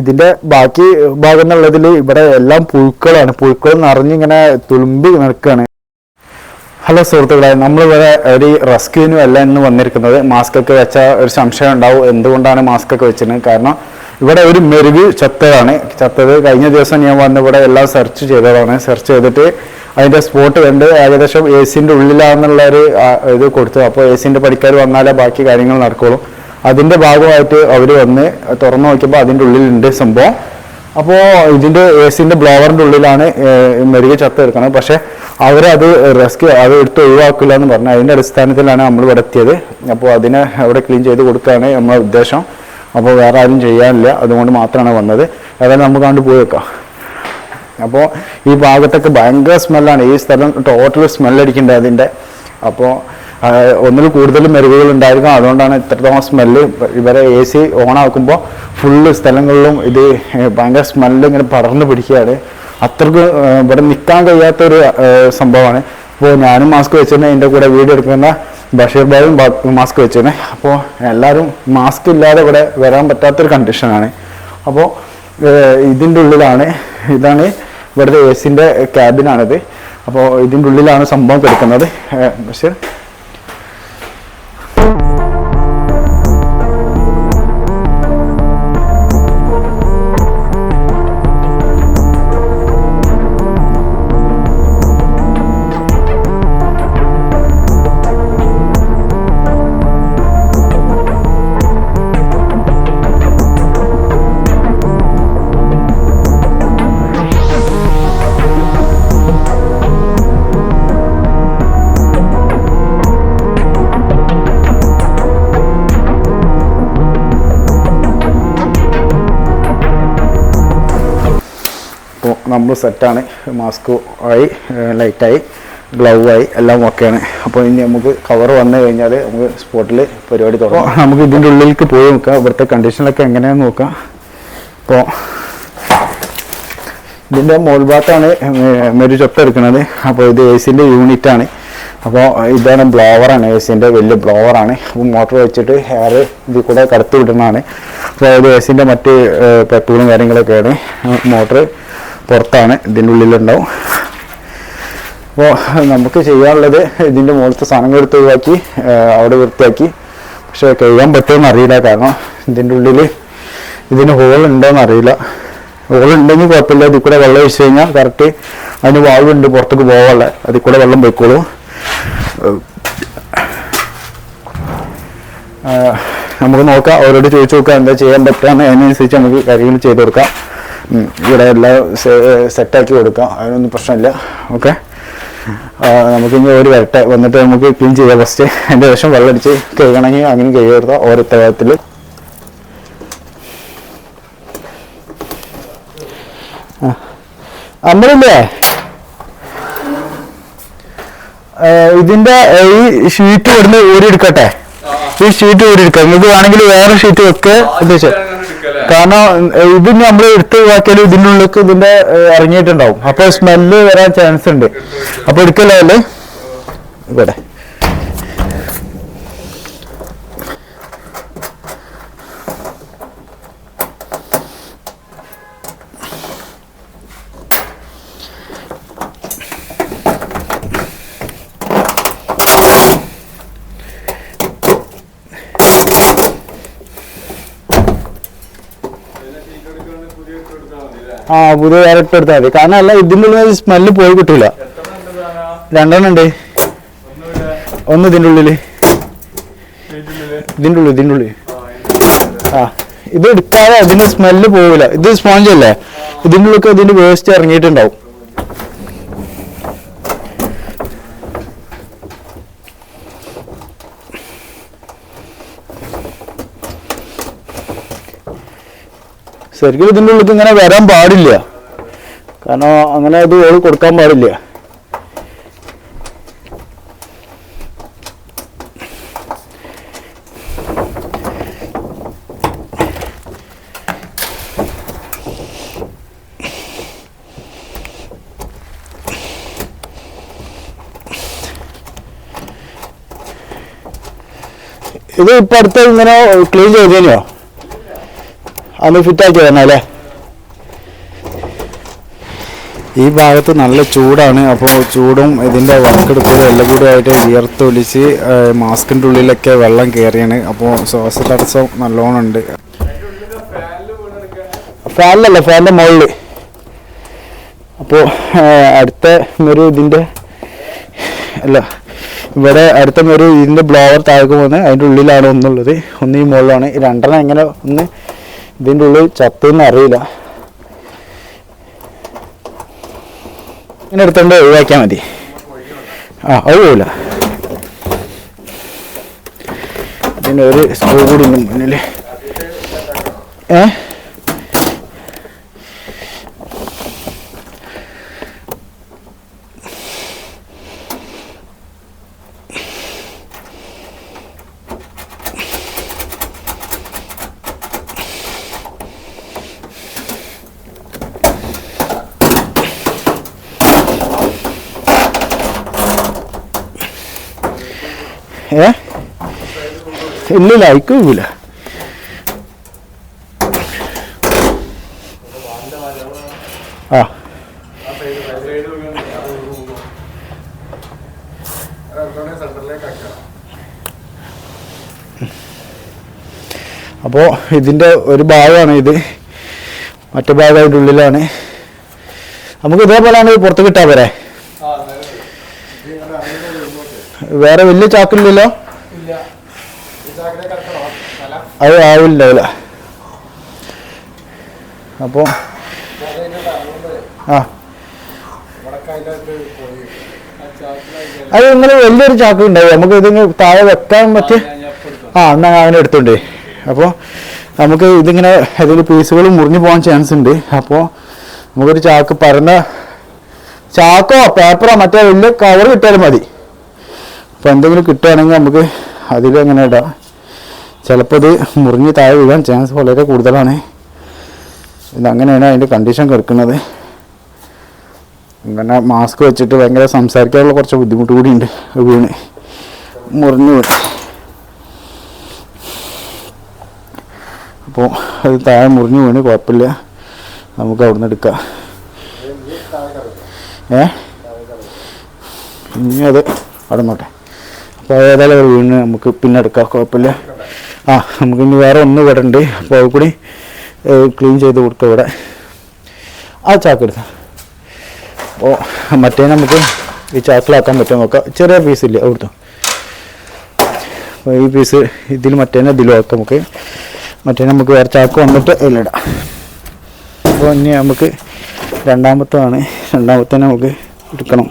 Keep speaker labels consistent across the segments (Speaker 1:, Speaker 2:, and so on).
Speaker 1: ഇതിന്റെ ബാക്കി ഭാഗം എന്നുള്ളതിൽ ഇവിടെ എല്ലാം പുഴുക്കളാണ്. പുഴുക്കൾ നിറഞ്ഞിങ്ങനെ തുളുമ്പി നിൽക്കുകയാണ്. ഹലോ സുഹൃത്തുക്കളെ നമ്മളിവിടെ ഒരു റെസ്ക്യൂവിനും അല്ല ഇന്ന് വന്നിരിക്കുന്നത്. മാസ്ക് ഒക്കെ വെച്ച ഒരു സംശയം ഉണ്ടാവും എന്തുകൊണ്ടാണ് മാസ്ക് ഒക്കെ കാരണം ഇവിടെ ഒരു മെരുക് ചത്തതാണ്. ചത്തത് കഴിഞ്ഞ ദിവസം ഞാൻ വന്ന് ഇവിടെ എല്ലാം സെർച്ച് ചെയ്തതാണ്. സെർച്ച് ചെയ്തിട്ട് അതിന്റെ സ്പോട്ട് കണ്ട് ഏകദേശം എ സിന്റെ ഉള്ളിലാണെന്നുള്ള ഒരു ഇത് കൊടുത്തു. അപ്പോൾ എ സിന്റെ പണിക്കാർ വന്നാലേ ബാക്കി കാര്യങ്ങൾ നടക്കുള്ളൂ. അതിന്റെ ഭാഗമായിട്ട് അവർ വന്ന് തുറന്നു നോക്കിയപ്പോൾ അതിന്റെ ഉള്ളിലുണ്ട് സംഭവം. അപ്പോൾ ഇതിന്റെ എ സിന്റെ ബ്ലോവറിന്റെ ഉള്ളിലാണ് മെരുകെ മെരുക് ചത്ത് എടുക്കുന്നത് പക്ഷെ അവരത് റെസ്ക്യൂ അത് എടുത്ത് ഒഴിവാക്കില്ല എന്ന് പറഞ്ഞു. അതിന്റെ അടിസ്ഥാനത്തിലാണ് നമ്മൾ ഇവിടെ എത്തിയത്. അപ്പോൾ അതിനെ അവിടെ ക്ലീൻ ചെയ്ത് കൊടുക്കുകയാണ് നമ്മുടെ ഉദ്ദേശം. അപ്പോൾ വേറെ ആരും ചെയ്യാനില്ല. അതുകൊണ്ട് മാത്രമാണ് വന്നത്. ഏതായാലും നമുക്ക് കണ്ട് പോയി വെക്കാം. അപ്പോൾ ഈ ഭാഗത്തൊക്കെ ഭയങ്കര സ്മെല്ലാണ് ഈ സ്ഥലം ടോട്ടൽ സ്മെല്ലടിക്കുന്നുണ്ട് അതിന്റെ അപ്പോൾ ഒന്നിൽ കൂടുതൽ മെരുകുകൾ ഉണ്ടായിരിക്കും. അതുകൊണ്ടാണ് ഇത്രത്തോളം സ്മെല്ല് ഇവരെ എ സി ഓണാക്കുമ്പോൾ ഫുള്ള് സ്ഥലങ്ങളിലും ഇത് ഭയങ്കര സ്മെല്ല് ഇങ്ങനെ പടർന്നു പിടിക്കുകയാണ്. അത്രയ്ക്ക് ഇവിടെ നിൽക്കാൻ കഴിയാത്തൊരു സംഭവമാണ്. അപ്പോൾ ഞാനും മാസ്ക് വെച്ചിരുന്നേ. എന്റെ കൂടെ വീഡിയോ എടുക്കുന്ന ബഷീർ ബാബും മാസ്ക് വെച്ചിരുന്നേ. അപ്പോൾ എല്ലാവരും മാസ്ക് ഇല്ലാതെ ഇവിടെ വരാൻ പറ്റാത്തൊരു കണ്ടീഷനാണ് അപ്പോൾ ഇതിന്റെ ഉള്ളിലാണ് ഇതാണ് ഇവിടുത്തെ എ സിന്റെ ക്യാബിനാണിത് അപ്പോൾ ഇതിന്റെ ഉള്ളിലാണ് സംഭവം കിടക്കുന്നത്. പക്ഷേ നമ്മൾ സെറ്റാണ്. മാസ്ക് ആയി ലൈറ്റായി ഗ്ലൗ ആയി എല്ലാം ഓക്കെയാണ് അപ്പോൾ ഇനി നമുക്ക് കവർ വന്നു കഴിഞ്ഞാൽ നമുക്ക് സ്പോട്ടിൽ പരിപാടി തുടങ്ങാം. നമുക്ക് ഇതിന്റെ ഉള്ളിലേക്ക് പോയി നോക്കാം. ഇവിടുത്തെ കണ്ടീഷനിലൊക്കെ എങ്ങനെയാണെന്ന് നോക്കാം. അപ്പോൾ ഇതിന്റെ മോൾ ഭാഗത്താണ് മെരു ചൊത്ത എടുക്കുന്നത്. അപ്പോൾ ഇത് എ സിന്റെ യൂണിറ്റാണ് അപ്പോൾ ഇതാണ് ബ്ലോവറാണ് എ സിന്റെ വലിയ ബ്ലോവറാണ് അപ്പോൾ മോട്ടർ വെച്ചിട്ട് ഹെയർ ഇതിൽ കൂടെ കടത്തി വിടുന്നതാണ്. അപ്പോൾ ഇത് എ സിന്റെ മറ്റ് പെപ്പുകളും കാര്യങ്ങളൊക്കെയാണ്. മോട്ടർ പുറത്താണ് ഇതിന്റെ ഉള്ളിലുണ്ടാവും. അപ്പോൾ നമുക്ക് ചെയ്യാനുള്ളത് ഇതിന്റെ മുകളിലത്തെ സാധനങ്ങൾ എടുത്ത് ഒഴിവാക്കി അവിടെ വൃത്തിയാക്കി. പക്ഷേ കഴുകാൻ പറ്റുമെന്ന് അറിയില്ല. കാരണം ഇതിന്റെ ഉള്ളിൽ ഇതിന് ഹോൾ ഉണ്ടോയെന്ന് അറിയില്ല. ഹോൾ ഉണ്ടെങ്കിൽ കുഴപ്പമില്ല. ഇതിൽ കൂടെ വെള്ളം ഒഴിച്ച് കഴിഞ്ഞാൽ കറക്റ്റ് അതിന് വാൾവുണ്ട് പുറത്തേക്ക് പോകാനുള്ള. അതിൽ കൂടെ വെള്ളം പോയിക്കോളൂ. നമുക്ക് നോക്കാം. അവരോട് ചോദിച്ചു നോക്കാം എന്താ ചെയ്യാൻ പറ്റുക അതിനനുസരിച്ച് നമുക്ക് കാര്യങ്ങൾ ചെയ്തു കൊടുക്കാം. ഇവിടെ എല്ലാം സെറ്റാക്കി കൊടുക്കാം. അതിനൊന്നും പ്രശ്നമില്ല. ഓക്കെ? നമുക്ക് ഇനി ഒരു വരട്ടെ. വന്നിട്ട് നമുക്ക് ക്ലീൻ ചെയ്യാം ഫസ്റ്റ് അതിന്റെ ശേഷം വെള്ളം അടിച്ച് കഴുകണമെങ്കിൽ അങ്ങനെ കഴുകരുത്. ഓരോ ഉത്തരവാദിത്തത്തിൽ അമ്പലില്ലേ ഇതിന്റെ ഈ ഷീറ്റ് ഇവിടുന്ന് ഊരി എടുക്കട്ടെ ഈ ഷീറ്റ് ഊരി എടുക്കാം നിങ്ങൾക്ക് വേണമെങ്കിൽ വേറെ ഷീറ്റ് വെക്കുക ഉദ്ദേശിച്ചു കാരണം ഇത് നമ്മൾ എടുത്ത് ഒഴിവാക്കിയാൽ ഇതിന്റെ ഉള്ളിലേക്ക് ഇതിന്റെ ഇറങ്ങിയിട്ടുണ്ടാവും. അപ്പൊ സ്മെല്ല് വരാൻ ചാൻസ് ഉണ്ട്. അപ്പൊ എടുക്കല്ലേ ഇവിടെ. ആ പുതിയ ഇട്ട് എടുത്താൽ മതി. കാരണം അല്ല ഇതിന്റെ ഉള്ളിൽ സ്മെല്ല് പോയി കിട്ടില്ല രണ്ടെണ്ണം ഉണ്ട്. ഒന്ന് ഇതിന്റെ ഉള്ളിൽ ഇതിന്റെ ഉള്ളിൽ ഇതിന്റെ ഉള്ളിൽ ആ ഇത് എടുക്കാതെ അതിന് സ്മെല്ല് പോവില്ല ഇത് സ്പോഞ്ച് അല്ലേ? ഇതിന്റെ ഉള്ളിൽ ഇതിന്റെ വേസ്റ്റ് ഇറങ്ങിയിട്ടുണ്ടാവും. ശരിക്കും ഇതിന്റെ ഉള്ളിൽ ഇങ്ങനെ വരാൻ പാടില്ല. കാരണം അങ്ങനെ അത് ഓൾ കൊടുക്കാൻ പാടില്ല. ഇത് ഇപ്പൊ അടുത്ത് ഇങ്ങനെ ക്ലീൻ ചെയ്തേനോ? അന്ന് ഫിറ്റാക്കി തന്നെ അല്ലേ? ഈ ഭാഗത്ത് നല്ല ചൂടാണ്. അപ്പോൾ ചൂടും ഇതിന്റെ വർക്കെടുക്കലും എല്ലാം കൂടി ആയിട്ട് വിയർത്തൊലിച്ച് മാസ്കിന്റെ ഉള്ളിലൊക്കെ വെള്ളം കയറിയാണ് അപ്പോൾ ശ്വാസ തടസ്സം നല്ലോണം ഉണ്ട്. ഫാനിലല്ല? ഫാനിന്റെ മുകളിൽ അപ്പോൾ അടുത്ത ഒരു ഇതിന്റെ അല്ല ഇവിടെ അടുത്ത ഒരു ഇതിന്റെ ബ്ലോവർ താഴേക്ക് പോകുന്നത് അതിന്റെ ഉള്ളിലാണ് ഒന്നുള്ളത്. ഒന്ന് ഈ മുകളിലാണ്. രണ്ടെണ്ണം എങ്ങനെ ഒന്ന് ഇതിന്റെ ഉള്ളിൽ ചത്തെന്ന് അറിയില്ല. ഇങ്ങനെ എടുത്തോണ്ട് ഒഴിവാക്കിയാൽ മതി. ആ ഒഴിവില്ല ഇതിന്റെ ഒരു സ്കൂൾ കൂടി ഉണ്ട് മുന്നിൽ ഏ ഏ ഇല്ലില്ല അയക്കില്ല ആ. അപ്പോൾ ഇതിന്റെ ഒരു ഭാഗമാണ് ഇത്. മറ്റു ഭാഗമായിട്ട് ഉള്ളിലാണ്. നമുക്ക് ഇതേപോലെയാണ് ഇത് പുറത്ത് കിട്ടാൻ വരെ. വേറെ വലിയ ചാക്കില്ലല്ലോ? അത് ആവില്ല അപ്പോൾ ആ. അത് ഇങ്ങനെ വലിയൊരു ചാക്ക് ഉണ്ടാവും. നമുക്ക് ഇതിങ്ങനെ താഴെ വെക്കാൻ പറ്റിയ ആ എന്നാ അങ്ങനെ എടുത്തുണ്ട് അപ്പോൾ നമുക്ക് ഇതിങ്ങനെ അതിൽ പീസുകൾ മുറിഞ്ഞു പോകാൻ ചാൻസ് ഉണ്ട്. അപ്പോൾ നമുക്കൊരു ചാക്ക് പരന്ന ചാക്കോ പേപ്പറോ മറ്റേ വലിയ കവർ കിട്ടിയാലും മതി. അപ്പോൾ എന്തെങ്കിലും കിട്ടുകയാണെങ്കിൽ നമുക്ക് അതിലങ്ങനെ ഇടാം. ചിലപ്പോൾ ഇത് മുറിഞ്ഞ് താഴെ വീഴാൻ ചാൻസ് വളരെ കൂടുതലാണ്. ഇതങ്ങനെയാണ് അതിന്റെ കണ്ടീഷൻ കിടക്കുന്നത്. ഇങ്ങനെ മാസ്ക് വെച്ചിട്ട് ഭയങ്കര സംസാരിക്കാനുള്ള കുറച്ച് ബുദ്ധിമുട്ട് കൂടിയുണ്ട്. വീണ് മുറിഞ്ഞു വീണ്. അപ്പോൾ അത് താഴെ മുറിഞ്ഞു വീണ്. കുഴപ്പമില്ല. നമുക്ക് അവിടുന്ന് എടുക്കാം. ഏ? ഇനി അത് അവിടെ നോട്ടെ അപ്പോൾ ഏതായാലും വീണ് നമുക്ക് പിന്നെ എടുക്കാം. കുഴപ്പമില്ല. ആ നമുക്ക് ഇനി വേറെ ഒന്ന് ഇവിടെ ഉണ്ട് അപ്പോൾ അത് കൂടി ക്ലീൻ ചെയ്ത് കൊടുക്കാം ഇവിടെ. ആ ചാക്ക് എടുത്ത. അപ്പോൾ മറ്റേ നമുക്ക് ഈ ചാക്കിലാക്കാൻ പറ്റും നോക്കാം. ചെറിയ പീസില്ലേ അവിടുത്തെ അപ്പോൾ ഈ പീസ് ഇതിൽ മറ്റേനെ ഇതിലും ആക്കാം നമുക്ക്. മറ്റേ നമുക്ക് വേറെ ചാക്ക് വന്നിട്ട് ഇതിലിടാം അപ്പോൾ ഇനി നമുക്ക് രണ്ടാമത്തതാണ് രണ്ടാമത്തെ നമുക്ക് എടുക്കണം.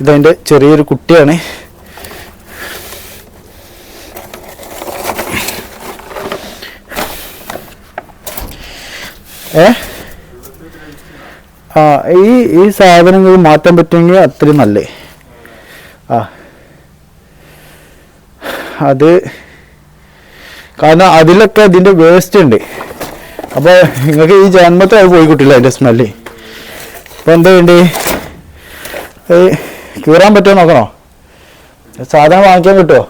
Speaker 1: ഇതതിന്റെ ചെറിയൊരു കുട്ടിയാണ്. ഏ? ആ ഈ ഈ സാധനങ്ങൾ മാറ്റാൻ പറ്റുമെങ്കിൽ അത്രയും നല്ലേ? ആ. അത് കാരണം അതിലൊക്കെ ഇതിന്റെ വേസ്റ്റ് ഉണ്ട്. അപ്പോൾ നിങ്ങൾക്ക് ഈ ജന്മത്തെ അത് പോയി കിട്ടില്ല അതിന്റെ സ്മെല്ല് അപ്പോൾ എന്താ വേണ്ടി? കീറാൻ പറ്റുമോ നോക്കണോ? സാധനം വാങ്ങിക്കാൻ കിട്ടുമോ.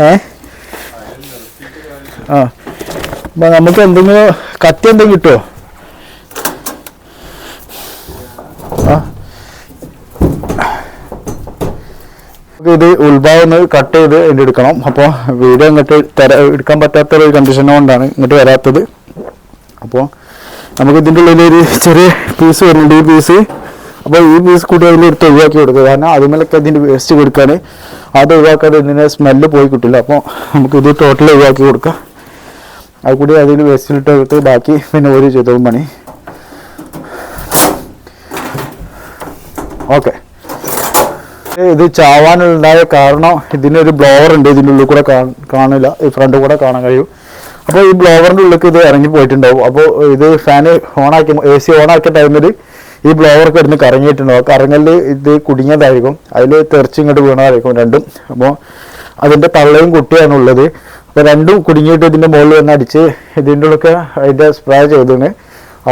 Speaker 1: ഏ? ആ. നമുക്ക് എന്തെങ്കിലും കത്തി എന്തെങ്കിലും കിട്ടുമോ ഇത് ഉത്ഭാവം കട്ട് ചെയ്ത് എടുക്കണം. അപ്പോൾ വീഡിയോ ഇങ്ങോട്ട് തര എടുക്കാൻ പറ്റാത്ത ഒരു കണ്ടീഷൻ ഇങ്ങോട്ട് വരാത്തത്. അപ്പോൾ നമുക്ക് ഇതിന്റെ ഉള്ളിൽ ഒരു ചെറിയ പീസ് വരുന്നുണ്ട്. ഈ പീസ് അപ്പോൾ ഈ പീസ് കൂട്ടി അതിലെടുത്ത് ഒഴിവാക്കി കൊടുക്കുക. കാരണം അതുമേലൊക്കെ അതിന്റെ വേസ്റ്റ് കൊടുക്കാൻ അത് ഒഴിവാക്കാതെ ഇതിന്റെ സ്മെല്ല് പോയി കിട്ടില്ല. അപ്പോൾ നമുക്ക് ടോട്ടൽ ഒഴിവാക്കി കൊടുക്കാം. അത് കൂടി അതിൽ വേസ്റ്റിലിട്ട് എടുത്ത് ബാക്കി പിന്നെ ഒരു ചെയ്തതും പണി. ഓക്കെ. ഇത് ചാവാനുണ്ടായ കാരണം ഇതിനൊരു ബ്ലോവർ ഉണ്ട്. ഇതിന്റെ ഉള്ളിൽ കൂടെ കാണില്ല. ഈ ഫ്രണ്ട് കൂടെ കാണാൻ കഴിയും. അപ്പോൾ ഈ ബ്ലോവറിന്റെ ഉള്ളിലേക്ക് ഇത് ഇറങ്ങി പോയിട്ടുണ്ടാവും. അപ്പോൾ ഇത് ഫാന് ഓണാക്കി എ സി ഓണാക്കിയ ടൈമിൽ ഈ ബ്ലോവറൊക്കെ കിടന്ന് കറങ്ങിയിട്ടുണ്ടാവും. കറങ്ങലിൽ ഇത് കുടുങ്ങിയതായിരിക്കും. അതിൽ തെറിച്ച് ഇങ്ങോട്ട് വീണതായിരിക്കും രണ്ടും. അപ്പോൾ അതിന്റെ തള്ളയും കുട്ടിയാണ് ഉള്ളത്. അപ്പോൾ രണ്ടും കുടുങ്ങിയിട്ട് ഇതിന്റെ മുകളിൽ വന്ന് അടിച്ച് ഇതിന്റെ ഉള്ളൊക്കെ അതിന്റെ സ്പ്രേ ചെയ്തിന്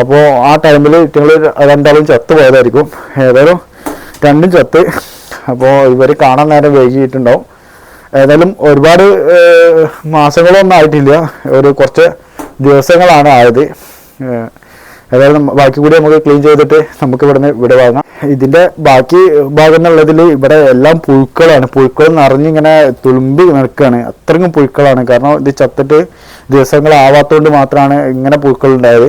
Speaker 1: അപ്പോൾ ആ ടൈമിൽ നിങ്ങൾ രണ്ടാളും ചത്ത് പോയതായിരിക്കും. ഏതായാലും രണ്ടും ചത്ത്. അപ്പോൾ ഇവർ കാണാൻ നേരം വൈകിയിട്ടുണ്ടാവും. ഏതായാലും ഒരുപാട് മാസങ്ങളൊന്നും ആയിട്ടില്ല. ഒരു കുറച്ച് ദിവസങ്ങളാണ് ആയത്. ഏതായാലും ബാക്കി കൂടി നമുക്ക് ക്ലീൻ ചെയ്തിട്ട് നമുക്ക് ഇവിടുന്ന് ഇവിടെ വാങ്ങാം. ഇതിന്റെ ബാക്കി ഭാഗം എന്നുള്ളതിൽ ഇവിടെ എല്ലാം പുഴുക്കളാണ്. പുഴുക്കൾ നിറഞ്ഞിങ്ങനെ തുളുമ്പി നിൽക്കുകയാണ് അത്രയും പുഴുക്കളാണ്. കാരണം ഇത് ചത്തിട്ട് ദിവസങ്ങളാവാത്തതുകൊണ്ട് മാത്രമാണ് ഇങ്ങനെ പുഴുക്കൾ ഉണ്ടായത്.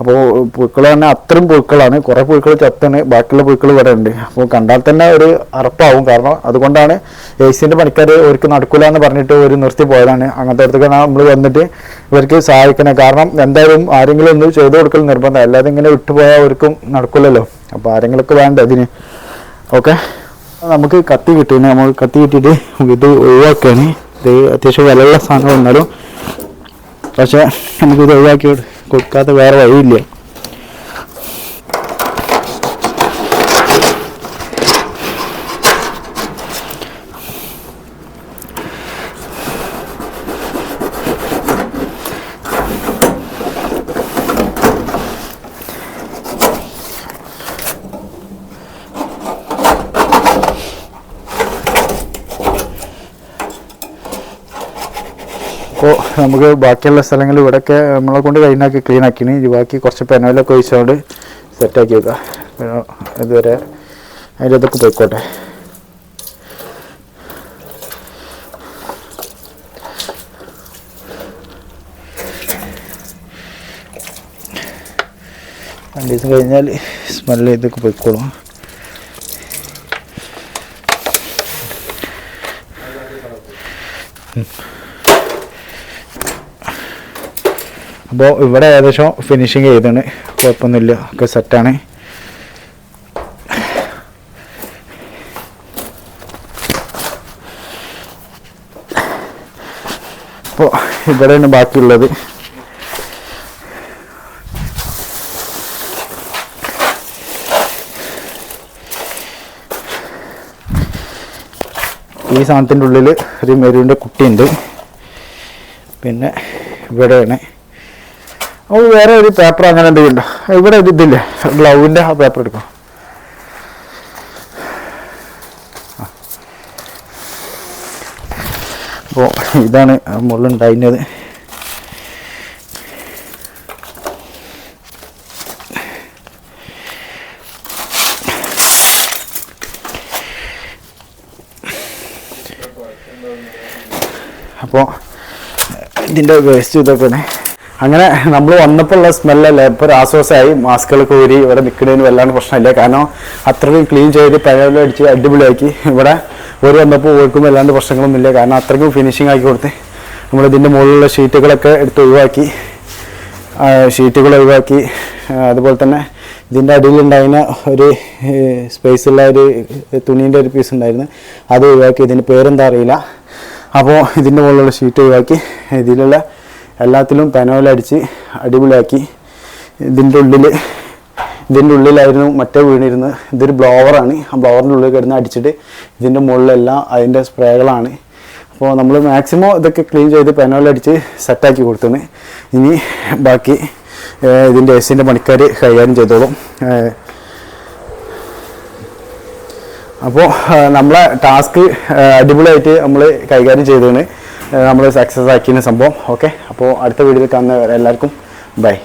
Speaker 1: അപ്പോൾ പുഴുക്കൾ തന്നെ അത്രയും പുഴുക്കളാണ് കുറേ പുഴുക്കൾ ചത്താണ് ബാക്കിയുള്ള പുഴുക്കൾ വരെ ഉണ്ട്. അപ്പോൾ കണ്ടാൽ തന്നെ ഒരു അറപ്പാവും. കാരണം അതുകൊണ്ടാണ് എ സിന്റെ പണിക്കാർ അവർക്ക് നടക്കില്ല എന്ന് പറഞ്ഞിട്ട് ഒരു നിർത്തി പോയതാണ്. അങ്ങനത്തെ അടുത്തൊക്കെ നമ്മൾ വന്നിട്ട് ഇവർക്ക് സഹായിക്കണം. കാരണം എന്തായാലും ആരെങ്കിലും ഒന്ന് ചെയ്തു കൊടുക്കൽ നിർബന്ധം. അല്ലാതെ ഇങ്ങനെ വിട്ടുപോയാൽ അവർക്കും നടക്കില്ലല്ലോ അപ്പോൾ ആരെങ്കിലുമൊക്കെ വേണ്ട അതിന്? ഓക്കെ. നമുക്ക് കത്തി കിട്ടി നമ്മൾ കത്തി കിട്ടിയിട്ട് ഇത് ഒഴിവാക്കുകയാണ് ഇത് അത്യാവശ്യം വിലയുള്ള സാധനം വന്നാലും പക്ഷേ നമുക്കിത് ഒഴിവാക്കി കൊടുക്കാത്ത വേറെ വഴിയില്ല. അപ്പോൾ നമുക്ക് ബാക്കിയുള്ള സ്ഥലങ്ങൾ ഇവിടെയൊക്കെ നമ്മളെ കൊണ്ട് കഴിഞ്ഞാക്കി ക്ലീൻ ആക്കിന് ഇത് ബാക്കി കുറച്ച് പെനോലൊക്കെ ഒഴിച്ചുകൊണ്ട് സെറ്റാക്കി വെക്കാം. ഇതുവരെ അതിന്റെ ഇതൊക്കെ പോയിക്കോട്ടെ. രണ്ട് ദിവസം കഴിഞ്ഞാൽ സ്മെല്ല് ഇതൊക്കെ പോയിക്കോളും. അപ്പോൾ ഇവിടെ ഏകദേശം ഫിനിഷിങ് ചെയ്താണ് കുഴപ്പമൊന്നുമില്ല. ഒക്കെ സെറ്റാണ് അപ്പോൾ ഇവിടെയാണ് ബാക്കിയുള്ളത്. ഈ സാധനത്തിന്റെ ഉള്ളിൽ ഒരു മെരുവിന്റെ കുട്ടിയുണ്ട്. പിന്നെ ഇവിടെയാണ്. അപ്പോൾ വേറെ ഒരു പേപ്പർ അങ്ങനെ എന്തെങ്കിലും ഉണ്ടോ ഇവിടെ ഒരു ഇതില്ലേ? ഗ്ലൗവിന്റെ ആ പേപ്പർ എടുക്കാം? അപ്പോൾ ഇതാണ് മുള്ളുണ്ടായിരുന്നത് അപ്പോൾ ഇതിന്റെ വേസ്റ്റ് ഇതൊക്കെയാണ്. അങ്ങനെ നമ്മൾ വന്നപ്പോൾ ഉള്ള സ്മെല്ലല്ല? ഇപ്പോൾ ഒരു ആശ്വാസമായി. മാസ്കുകളൊക്കെ ഊരി ഇവിടെ നിൽക്കുന്നതിന് വല്ലാണ്ട് പ്രശ്നമില്ല. കാരണം അത്രയും ക്ലീൻ ചെയ്ത് പഴയ അടിച്ച് അടിപൊളിയാക്കി. ഇവിടെ ഒരു വന്നപ്പോൾ ഓർക്കും വല്ലാണ്ട് പ്രശ്നങ്ങളൊന്നുമില്ല. കാരണം അത്രയ്ക്കും ഫിനിഷിംഗ് ആക്കി കൊടുത്ത് നമ്മൾ ഇതിന്റെ മുകളിലുള്ള ഷീറ്റുകളൊക്കെ എടുത്ത് ഒഴിവാക്കി. ഷീറ്റുകൾ ഒഴിവാക്കി. അതുപോലെ തന്നെ ഇതിന്റെ അടിയിലുണ്ടായിരുന്ന ഒരു സ്പേസുള്ള ഒരു തുണീന്റെ ഒരു പീസ് ഉണ്ടായിരുന്നു. അത് ഒഴിവാക്കി. ഇതിന്റെ പേരെന്താ അറിയില്ല. അപ്പോൾ ഇതിന്റെ മുകളിലുള്ള ഷീറ്റ് ഒഴിവാക്കി. ഇതിലുള്ള എല്ലാത്തിലും പെനോലടിച്ച് അടിപൊളിയാക്കി. ഇതിന്റെ ഉള്ളിൽ ഇതിന്റെ ഉള്ളിലായിരുന്നു മറ്റേ വീണിരുന്ന്. ഇതൊരു ബ്ലോവറാണ് ആ ബ്ലോവറിന്റെ ഉള്ളിൽ കിടന്ന് അടിച്ചിട്ട് ഇതിന്റെ മുകളിലെല്ലാം അതിന്റെ സ്പ്രേകളാണ്. അപ്പോൾ നമ്മൾ മാക്സിമം ഇതൊക്കെ ക്ലീൻ ചെയ്ത് പെനോലടിച്ച് സെറ്റാക്കി കൊടുത്തത് ഇനി ബാക്കി ഇതിന്റെ എ സിന്റെ പണിക്കാർ കൈകാര്യം ചെയ്തോളും. അപ്പോൾ നമ്മളെ ടാസ്ക് അടിപൊളിയായിട്ട് നമ്മൾ കൈകാര്യം ചെയ്തതാണ്. നമ്മൾ സക്സസ് ആക്കിയ സംഭവം. ഓക്കെ അപ്പോൾ അടുത്ത വീഡിയോയിൽ കാണുന്നവരെ എല്ലാവർക്കും ബൈ